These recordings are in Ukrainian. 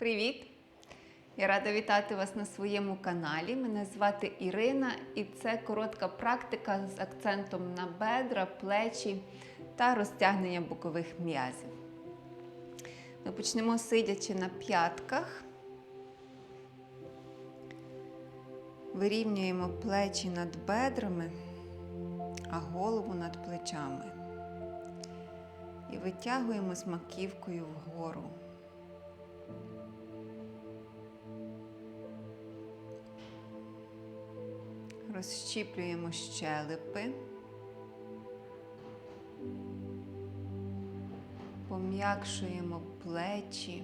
Привіт! Я рада вітати вас на своєму каналі. Мене звати Ірина, і це коротка практика з акцентом на бедра, плечі та розтягнення бокових м'язів. Ми почнемо сидячи на п'ятках. Вирівнюємо плечі над бедрами, а голову над плечами. І витягуємо з маківкою вгору. Розщіплюємо щелепи. Пом'якшуємо плечі.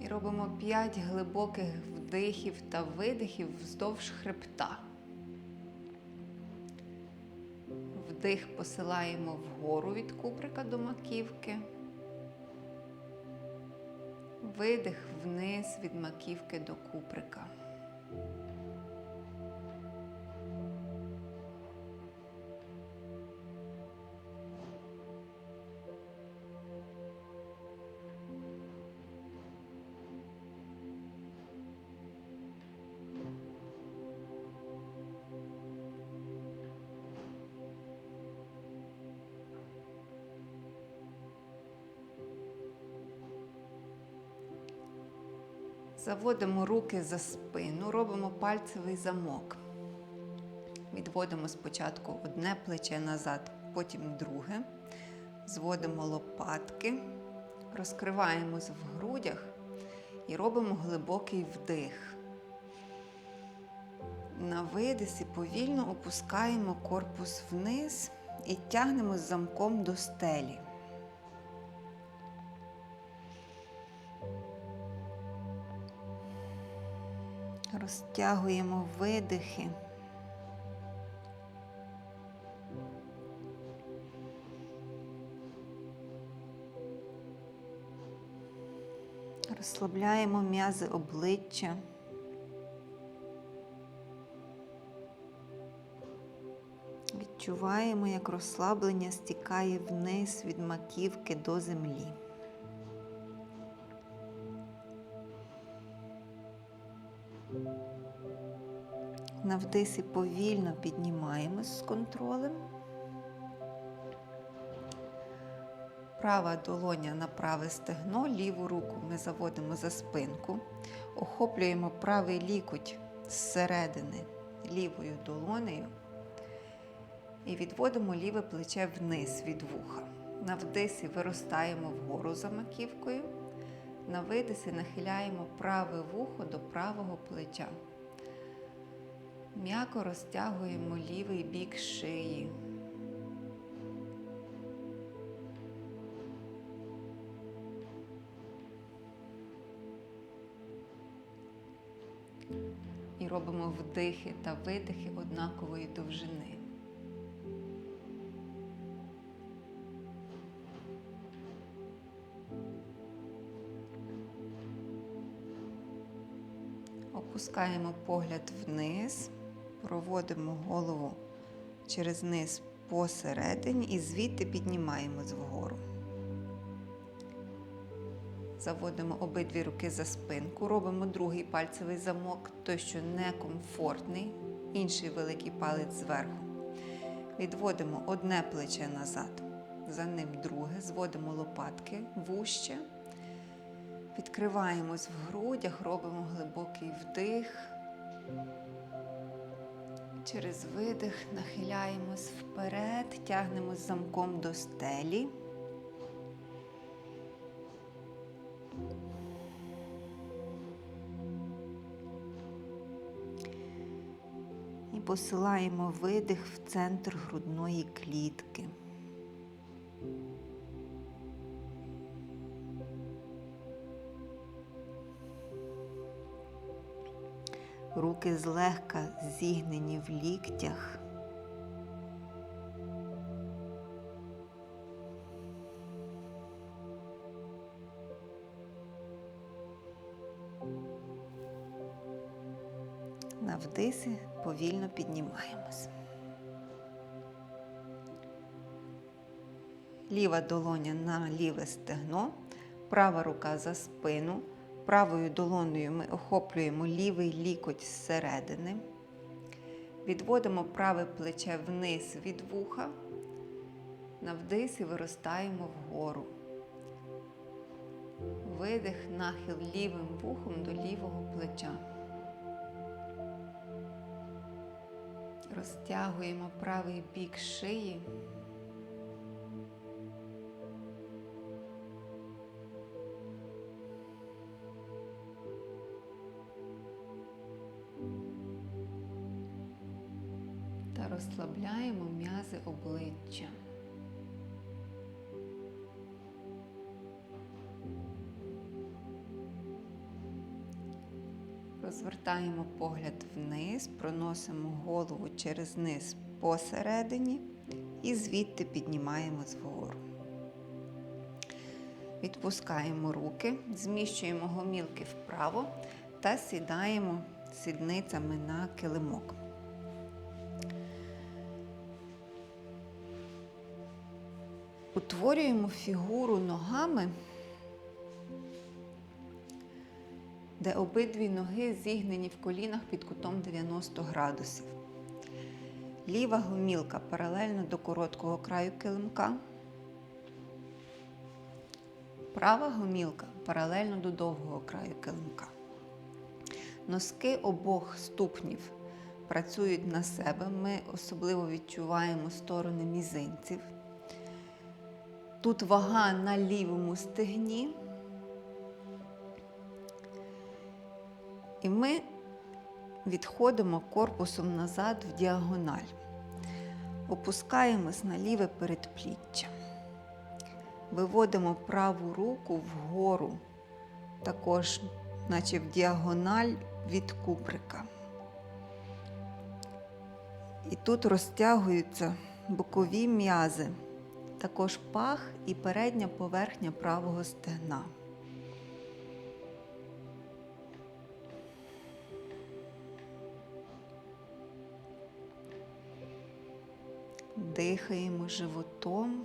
І робимо 5 глибоких вдихів та видихів вздовж хребта. Вдих посилаємо вгору від куприка до маківки. Видих вниз від маківки до куприка. Заводимо руки за спину, робимо пальцевий замок. Відводимо спочатку одне плече назад, потім друге. Зводимо лопатки, розкриваємось в грудях і робимо глибокий вдих. На видисі повільно опускаємо корпус вниз і тягнемо замком до стелі. Розтягуємо видихи. Розслабляємо м'язи обличчя. Відчуваємо, як розслаблення стікає вниз від маківки до землі. На вдисі повільно піднімаємось з контролем. Права долоня на праве стегно, ліву руку ми заводимо за спинку, охоплюємо правий лікуть зсередини лівою долонею і відводимо ліве плече вниз від вуха. На вдисі виростаємо вгору за маківкою, на видисі нахиляємо праве вухо до правого плеча. М'яко розтягуємо лівий бік шиї. І робимо вдихи та видихи однакової довжини. Опускаємо погляд вниз, проводимо голову через низ посередині і звідти піднімаємось вгору. Заводимо обидві руки за спинку, робимо другий пальцевий замок, той, що некомфортний, інший великий палець зверху. Відводимо одне плече назад, за ним друге, зводимо лопатки вуще. Відкриваємось в грудях, робимо глибокий вдих. Через видих нахиляємось вперед, тягнемось замком до стелі. І посилаємо видих в центр грудної клітки. Руки злегка зігнені в ліктях. На вдисі повільно піднімаємось. Ліва долоня на ліве стегно, права рука за спину. Правою долоною ми охоплюємо лівий лікоть зсередини. Відводимо праве плече вниз від вуха. На вдисі виростаємо вгору. Видих, нахил лівим вухом до лівого плеча. Розтягуємо правий бік шиї. Обличчя. Розвертаємо погляд вниз, проносимо голову через низ посередині і звідти піднімаємо згору. Відпускаємо руки, зміщуємо гомілки вправо та сідаємо сідницями на килимок. Утворюємо фігуру ногами, де обидві ноги зігнені в колінах під кутом 90 градусів. Ліва гомілка паралельно до короткого краю килимка. Права гомілка паралельно до довгого краю килимка. Носки обох ступнів працюють на себе. Ми особливо відчуваємо сторони мізинців. Тут вага на лівому стегні. І ми відходимо корпусом назад в діагональ. Опускаємось на ліве передпліччя. Виводимо праву руку вгору, також, наче в діагональ від куприка. І тут розтягуються бокові м'язи, також пах і передня поверхня правого стегна. Дихаємо животом,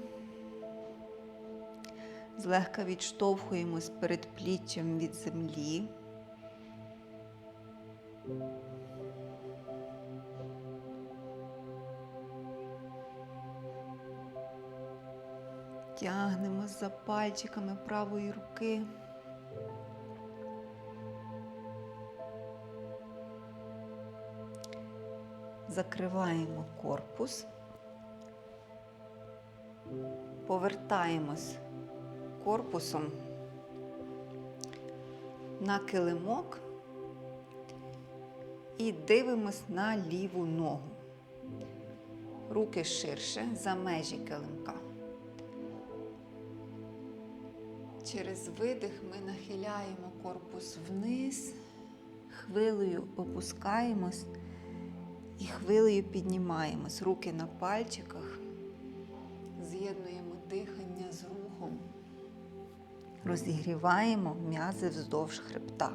злегка відштовхуємось перед пліччям від землі. Пальчиками правої руки. Закриваємо корпус, повертаємось корпусом на килимок і дивимось на ліву ногу. Руки ширше за межі килимка. Через видих ми нахиляємо корпус вниз, хвилею опускаємось і хвилею піднімаємось. Руки на пальчиках, з'єднуємо дихання з рухом, розігріваємо м'язи вздовж хребта.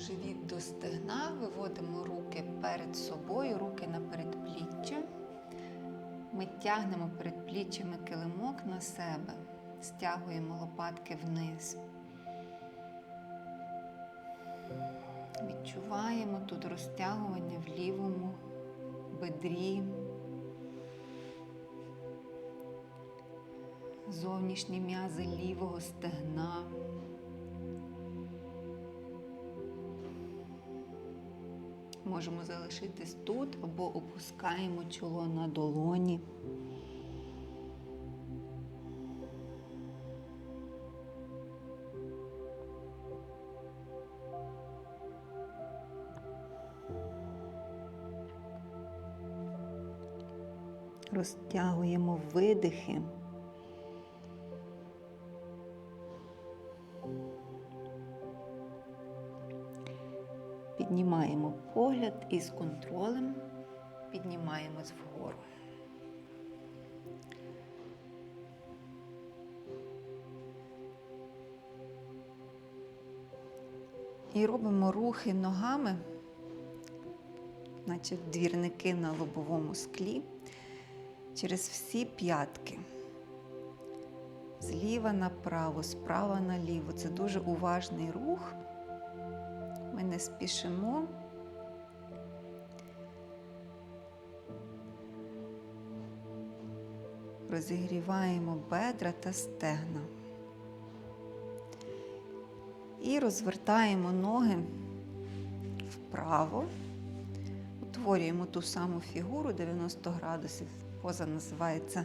Живіт до стегна, виводимо руки перед собою, руки на передпліччя. Ми тягнемо передпліччями килимок на себе, стягуємо лопатки вниз. Відчуваємо тут розтягування в лівому бедрі. Зовнішні м'язи лівого стегна. Можемо залишитись тут або опускаємо чоло на долоні. Розтягуємо видихи. піднімаємо погляд із контролем, піднімаємось вгору. І робимо рухи ногами, наче двірники на лобовому склі, через всі п'ятки. Зліва направо, справа наліво. Це дуже уважний рух. Ми не спішимо. Розігріваємо бедра та стегна. І розвертаємо ноги вправо, утворюємо ту саму фігуру 90 градусів. Поза називається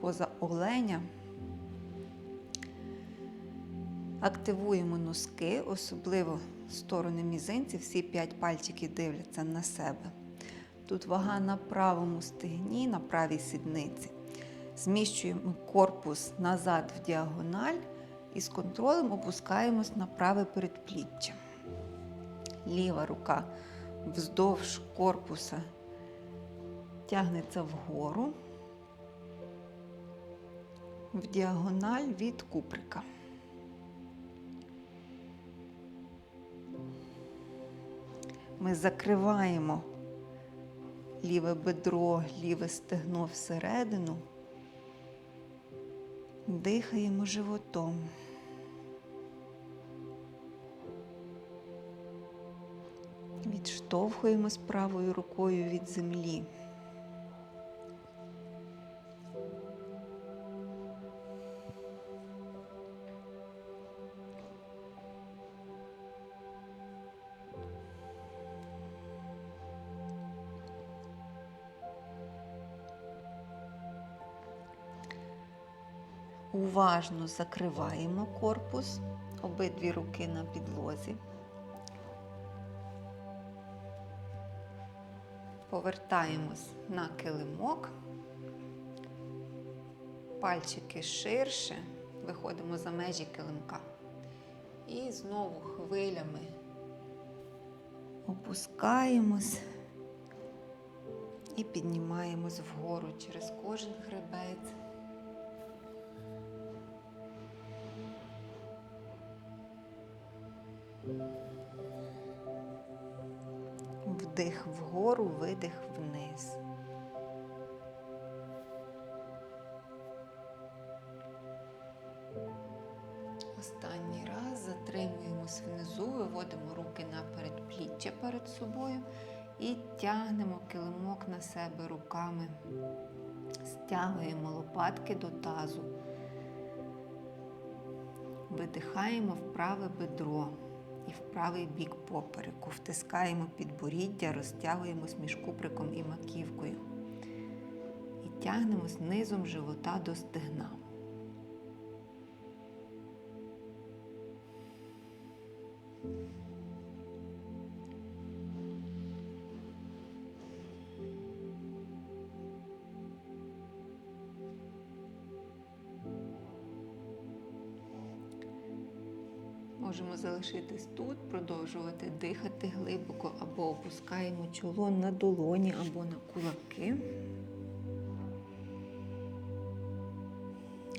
поза оленя. Активуємо носки, особливо сторони мізинців, всі 5 пальчиків дивляться на себе. Тут вага на правому стегні, на правій сідниці. Зміщуємо корпус назад в діагональ і з контролем опускаємось на праве передпліччя. Ліва рука вздовж корпуса тягнеться вгору, в діагональ від куприка. Ми закриваємо ліве бедро, ліве стегно всередину, дихаємо животом. Відштовхуємось правою рукою від землі. Уважно закриваємо корпус, обидві руки на підлозі. Повертаємось на килимок, пальчики ширше, виходимо за межі килимка. І знову хвилями опускаємось і піднімаємось вгору через кожен хребець. Вдих вгору, видих вниз. Останній раз затримуємось внизу, виводимо руки на передпліччя перед собою і тягнемо килимок на себе руками. Стягуємо лопатки до тазу. Видихаємо в праве бедро і в правий бік попереку. Втискаємо підборіддя, розтягуємось між куприком і маківкою. І тягнемось низом живота до стегна. Залишитись тут, продовжувати дихати глибоко або опускаємо чоло на долоні або на кулаки,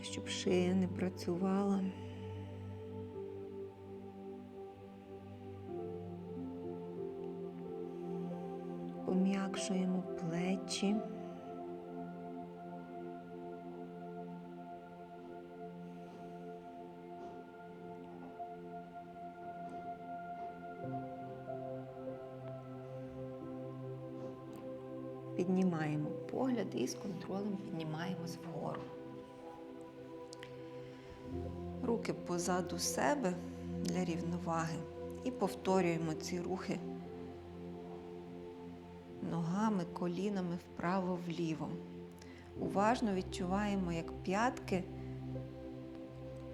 щоб шия не працювала. Пом'якшуємо плечі. Піднімаємо погляд і з контролем піднімаємось вгору. Руки позаду себе для рівноваги і повторюємо ці рухи ногами, колінами вправо-вліво. Уважно відчуваємо, як п'ятки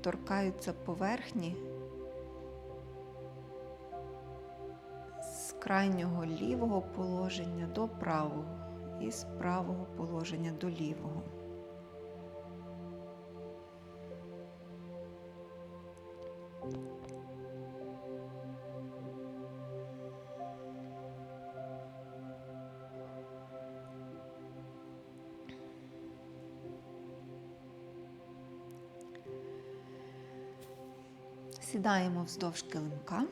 торкаються поверхні з крайнього лівого положення до правого і з правого положення до лівого. Сідаємо вздовж килимка.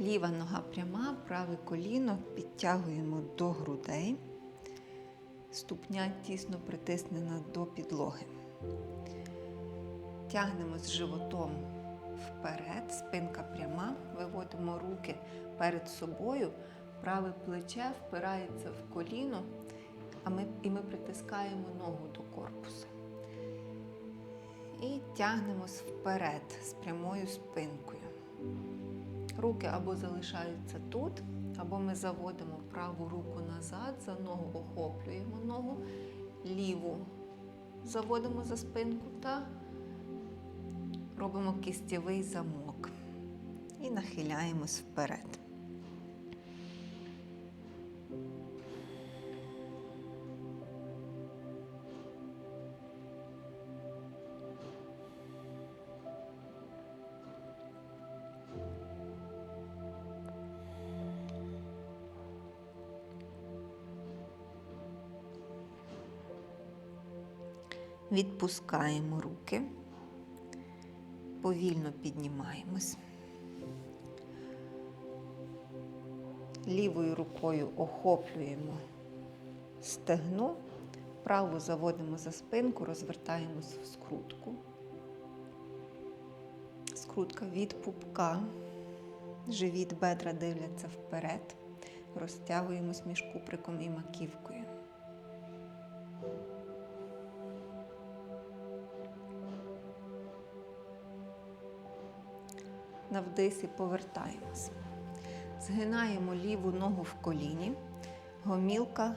Ліва нога пряма, праве коліно підтягуємо до грудей. Ступня тісно притиснена до підлоги. Тягнемо з животом вперед, спинка пряма, виводимо руки перед собою, праве плече впирається в коліно, а ми, і ми притискаємо ногу до корпусу. І тягнемось вперед з прямою спинкою. Руки або залишаються тут, або ми заводимо праву руку назад, за ногу охоплюємо ногу, ліву заводимо за спинку та робимо кістєвий замок і нахиляємось вперед. Відпускаємо руки, повільно піднімаємось. Лівою рукою охоплюємо стегно, праву заводимо за спинку, розвертаємось в скрутку. Скрутка від пупка, живіт бедра дивляться вперед, розтягуємось між куприком і маківкою. На вдисі повертаємось. Згинаємо ліву ногу в коліні, гомілка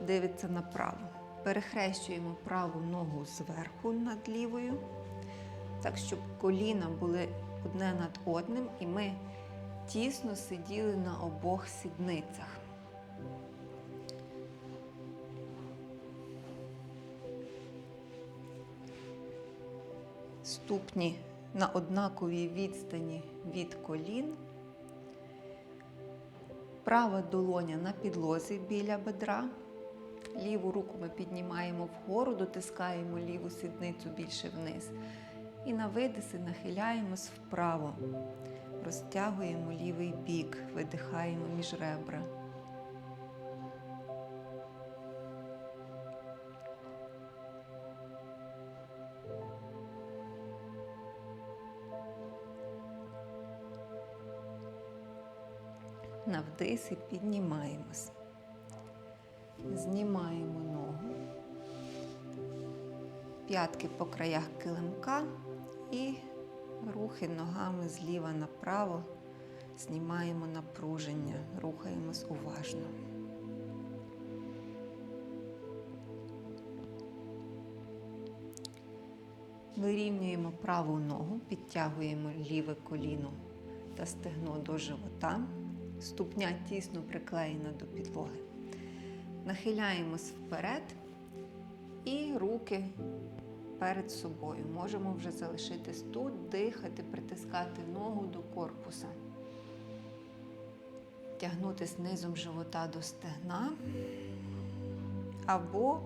дивиться направо. Перехрещуємо праву ногу зверху над лівою, так, щоб коліна були одне над одним, і ми тісно сиділи на обох сідницях. Ступні на однаковій відстані від колін. Права долоня на підлозі біля бедра. Ліву руку ми піднімаємо вгору, дотискаємо ліву сідницю більше вниз. І на видиси нахиляємось вправо. Розтягуємо лівий бік, видихаємо між ребра. На вдисі піднімаємось. Знімаємо ногу, п'ятки по краях килимка і рухи ногами зліва направо. Знімаємо напруження, рухаємось уважно. Вирівнюємо праву ногу, підтягуємо ліве коліно та стегно до живота. Ступня тісно приклеєна до підлоги. Нахиляємось вперед і руки перед собою. Можемо вже залишитись тут, дихати, притискати ногу до корпуса. Тягнутися низом живота до стегна. Або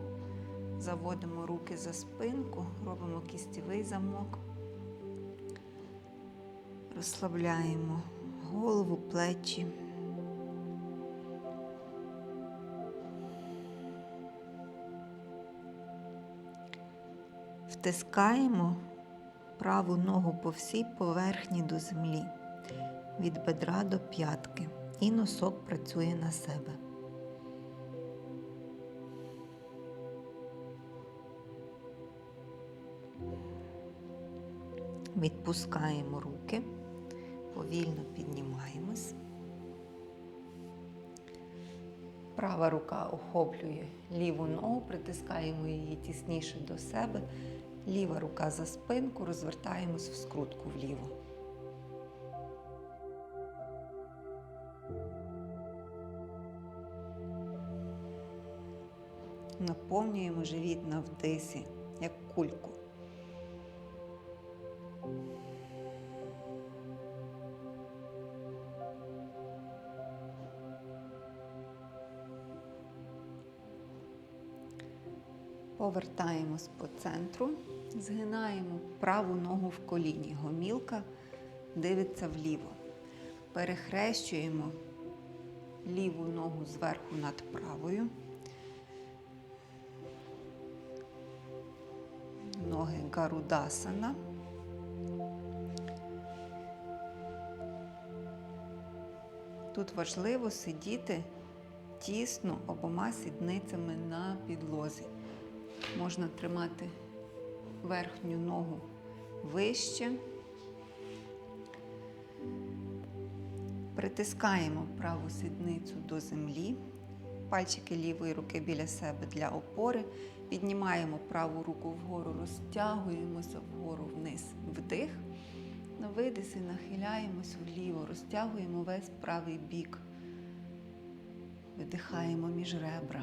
заводимо руки за спинку, робимо кістєвий замок, розслабляємо голову, плечі. Втискаємо праву ногу по всій поверхні до землі, від бедра до п'ятки, і носок працює на себе. Відпускаємо руки, повільно піднімаємось. Права рука охоплює ліву ногу, притискаємо її тісніше до себе. Ліва рука за спинку, розвертаємось в скрутку вліво. Наповнюємо живіт на вдисі, як кульку. Повертаємось по центру, згинаємо праву ногу в коліні. Гомілка дивиться вліво. Перехрещуємо ліву ногу зверху над правою. Ноги Гарудасана. Тут важливо сидіти тісно обома сідницями на підлозі. Можна тримати верхню ногу вище. Притискаємо праву сідницю до землі, пальчики лівої руки біля себе для опори. Піднімаємо праву руку вгору, розтягуємося вгору вниз, вдих. На видисі нахиляємось вліво, розтягуємо весь правий бік. Видихаємо між ребра.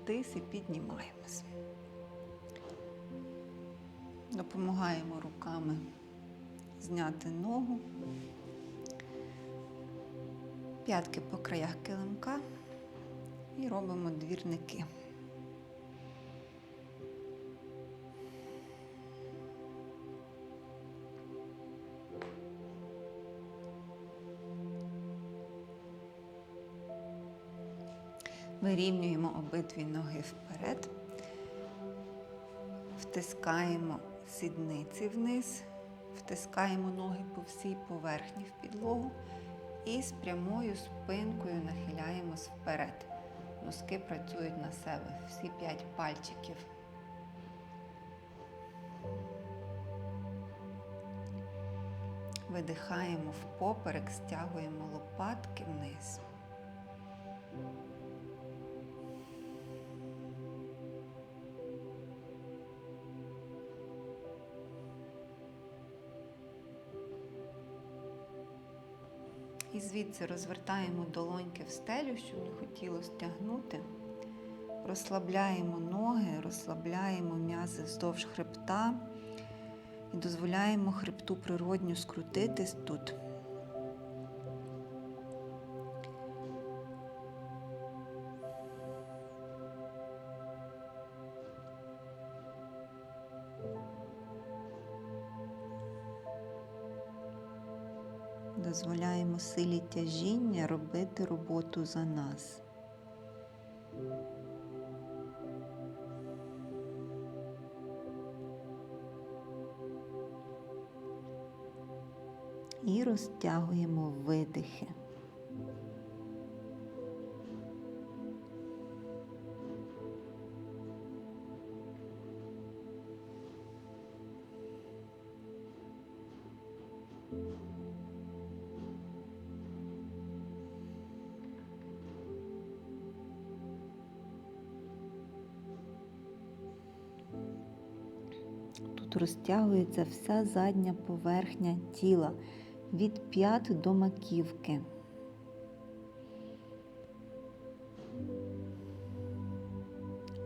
На і піднімаємось. Допомагаємо руками зняти ногу, п'ятки по краях килимка і робимо двірники. Вирівнюємо обидві ноги вперед, втискаємо сідниці вниз, втискаємо ноги по всій поверхні в підлогу і з прямою спинкою нахиляємось вперед. Носки працюють на себе, всі п'ять пальчиків. Видихаємо впоперек, стягуємо лопатки вниз. І звідси розвертаємо долоньки в стелю, щоб не хотіло стягнути. Розслабляємо ноги, розслабляємо м'язи вздовж хребта і дозволяємо хребту природньо скрутитись тут. Силі тяжіння робити роботу за нас. І розтягуємо видихи. Розтягується вся задня поверхня тіла від п'ят до маківки.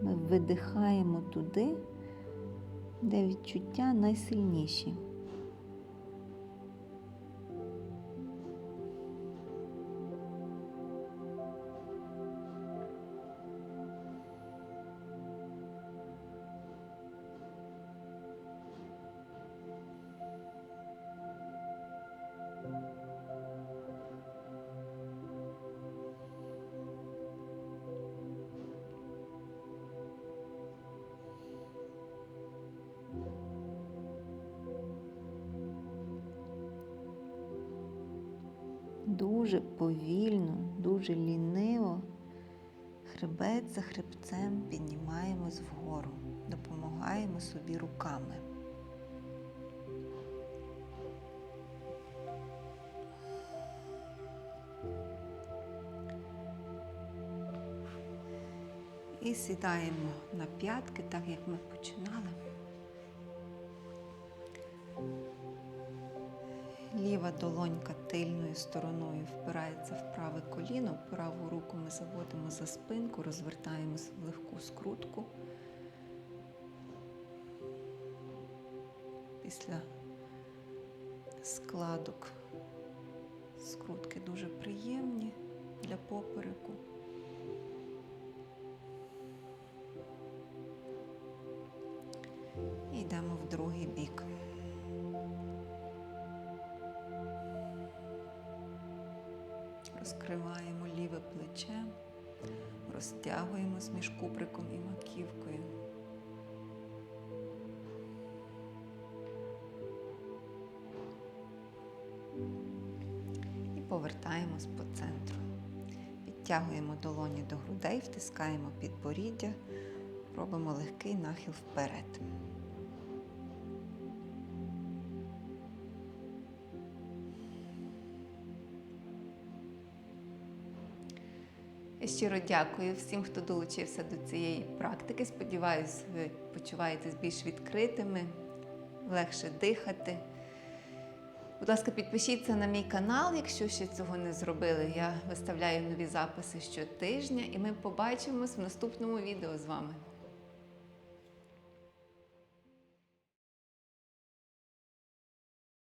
Ми видихаємо туди, де відчуття найсильніші. Дуже повільно, дуже ліниво, хребет за хребцем піднімаємось вгору, допомагаємо собі руками. І сідаємо на п'ятки, так як ми починали. Ліва долонька тильною стороною впирається в праве коліно, праву руку ми заводимо за спинку, розвертаємося в легку скрутку. Після складок Скрутки дуже приємні для попереку. Між і маківкою. І повертаємось по центру. Підтягуємо долоні до грудей, втискаємо підборіддя, робимо легкий нахил вперед. Щиро дякую всім, хто долучився до цієї практики. Сподіваюсь, ви почуваєтесь більш відкритими, легше дихати. Будь ласка, підпишіться на мій канал, якщо ще цього не зробили. Я виставляю нові записи щотижня, і ми побачимось в наступному відео з вами.